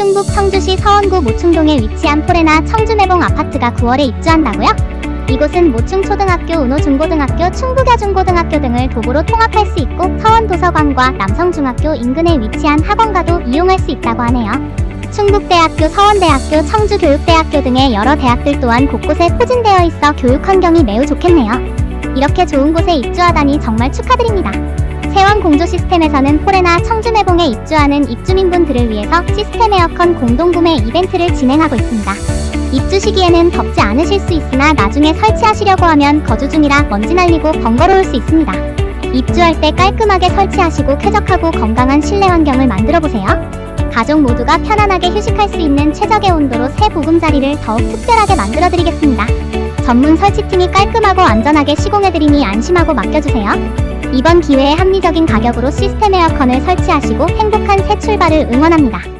충북 청주시 서원구 모충동에 위치한 포레나 청주매봉 아파트가 9월에 입주한다고요? 이곳은 모충 초등학교, 은호 중고등학교, 충북여중고등학교 등을 도보로 통합할 수 있고 서원 도서관과 남성중학교 인근에 위치한 학원가도 이용할 수 있다고 하네요. 충북대학교, 서원대학교, 청주교육대학교 등의 여러 대학들 또한 곳곳에 포진되어 있어 교육 환경이 매우 좋겠네요. 이렇게 좋은 곳에 입주하다니 정말 축하드립니다. 세원 공조 시스템에서는 포레나 청주매봉에 입주하는 입주민분들을 위해서 시스템 에어컨 공동구매 이벤트를 진행하고 있습니다. 입주 시기에는 덥지 않으실 수 있으나 나중에 설치하시려고 하면 거주 중이라 먼지 날리고 번거로울 수 있습니다. 입주할 때 깔끔하게 설치하시고 쾌적하고 건강한 실내 환경을 만들어 보세요. 가족 모두가 편안하게 휴식할 수 있는 최적의 온도로 새 보금자리를 더욱 특별하게 만들어 드리겠습니다. 전문 설치팀이 깔끔하고 안전하게 시공해드리니 안심하고 맡겨주세요. 이번 기회에 합리적인 가격으로 시스템 에어컨을 설치하시고 행복한 새 출발을 응원합니다.